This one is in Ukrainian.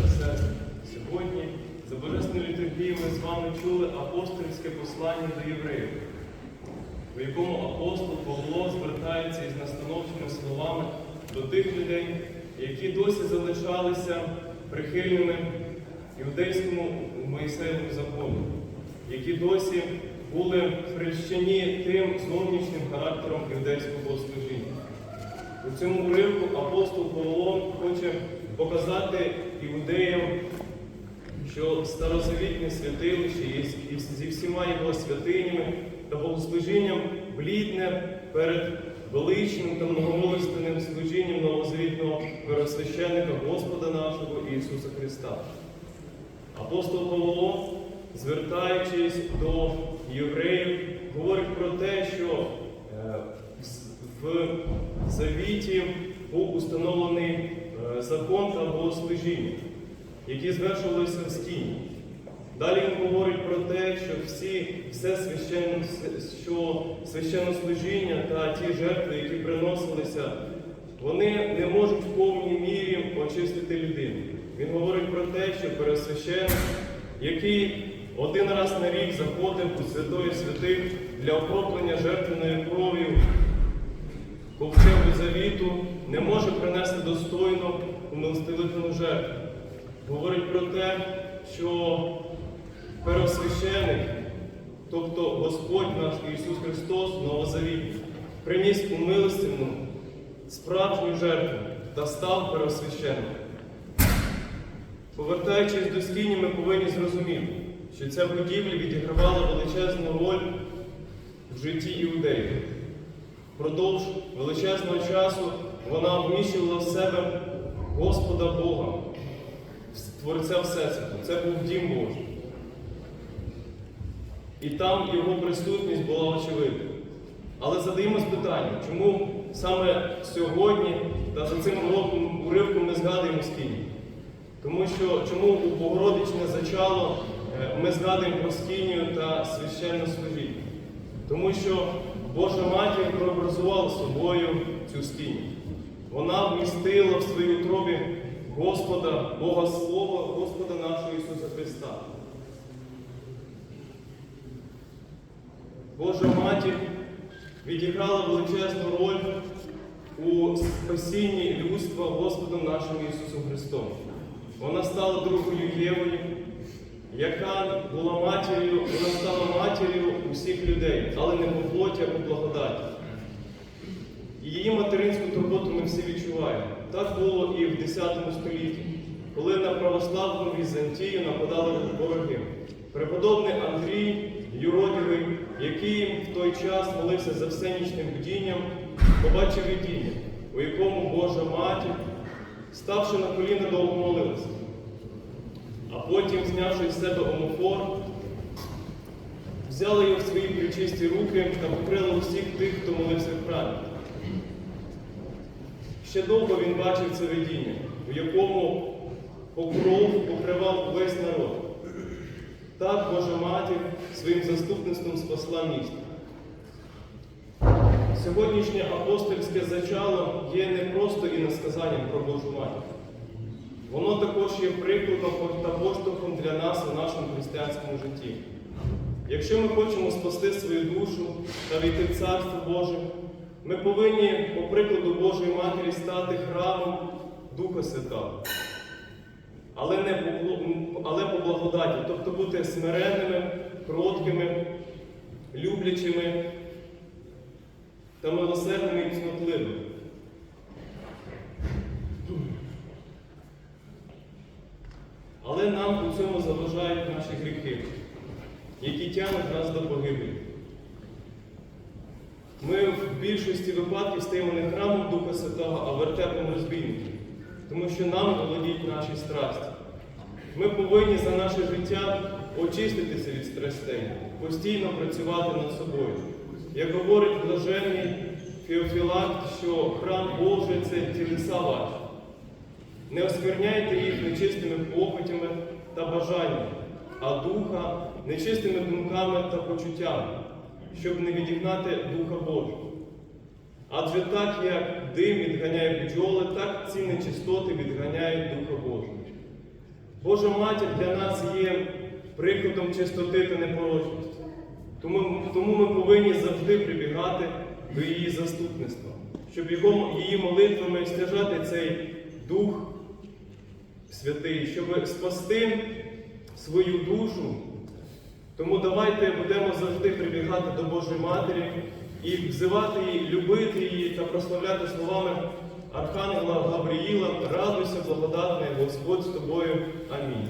сестри, сьогодні за Божественною літургією ми з вами чули апостольське послання до євреїв, у якому апостол Павло звертається із настановчими словами до тих людей, які досі залишалися прихильними іудейському Моїсеєвому закону, які досі були хрещені тим зовнішнім характером іудейського богослужіння. У цьому уривку апостол Павло показати іудеям, що старозавітне святилище і зі всіма його святинями та богослужінням блідне перед величним та многомолостинним служінням новозавітного первосвященника Господа нашого Ісуса Христа. Апостол Павло, звертаючись до євреїв, говорить про те, що е, в завіті був установлений закон та богослужіння, які звершувалися в стіні. Далі він говорить про те, що всі, все священно, що священнослужіння та ті жертви, які приносилися, вони не можуть в повній мірі очистити людину. Він говорить про те, що пересвященник, який один раз на рік заходив у святої святих для окроплення жертвеною кров'ю ковчегу завіту, не може принести достойно умилостивительну жертву. Говорить про те, що первосвященик, тобто Господь наш Ісус Христос, Новозавітній, приніс у справжню жертву та став первосвященником. Повертаючись до скині, ми повинні зрозуміти, що ця будівля відігравала величезну роль в житті іудеїв. Впродовж величезного часу вона вміщувала в себе Господа Бога, Творця Всесвіту. Це був дім Божий. І там його присутність була очевидна. Але задаємось питанням, чому саме сьогодні та за цим уроком, уривком ми згадуємо скині? Тому що чому у Богородичне зачало е, ми згадуємо про скинію та священне служіння? Тому що Божа матір прообразувала собою цю скинію. Вона вмістила в своїй утробі Господа, Бога Слова, Господа нашого Ісуса Христа. Божа матір відіграла величезну роль у спасінні людства Господом нашим Ісусом Христом. Вона стала другою Євою, яка була матір'ю, вона стала матір'ю усіх людей, але не по плоті, а по благодаті. І її материнську турботу ми всі відчуваємо. Так було і в X столітті, коли на православну Візантію нападали вороги. Преподобний Андрій Юродівий, який в той час молився за всенічним бдінням, побачив видіння, у якому Божа матір, ставши на коліна, довго молилася. А потім, знявши з себе омофор, взяли його в свої причисті руки та покрили усіх тих, хто молився в храмі. Ще довго він бачив це видіння, в якому покров покривав весь народ. Так Божа матір своїм заступництвом спасла місто. Сьогоднішнє апостольське зачало є не просто іносказанням про Божу матір. Воно також є прикладом та поштовхом для нас у нашому християнському житті. Якщо ми хочемо спасти свою душу та війти в Царство Боже, ми повинні, по прикладу Божої Матері, стати храмом Духа Святого. Але, не по, але по благодаті, тобто бути смиренними, кроткими, люблячими та милосердними і цнотливими. Але нам у цьому заважають наші гріхи, які тягнуть нас до погибелі. Ми в більшості випадків стаємо не храмом Духа Святого, а вертепом розбійників, тому що нам володіють наші страсті. Ми повинні за наше життя очиститися від страстей, постійно працювати над собою. Як говорить блаженний Феофілакт, що храм Божий це тілеса ваші. Не оскверняйте їх нечистими похотями та бажаннями, а духа нечистими думками та почуттями, щоб не відігнати Духа Божого. Адже так, як дим відганяє бджоли, так ці нечистоти відганяють Духа Божого. Божа матір для нас є прикладом чистоти та непорочності. Тому, тому ми повинні завжди прибігати до її заступництва, щоб його, її молитвами стяжати цей дух святий, щоб спасти свою душу. Тому давайте будемо завжди прибігати до Божої Матері і взивати її, любити її та прославляти словами Архангела Гавриїла, радуйся, благодатний Господь з тобою. Амінь.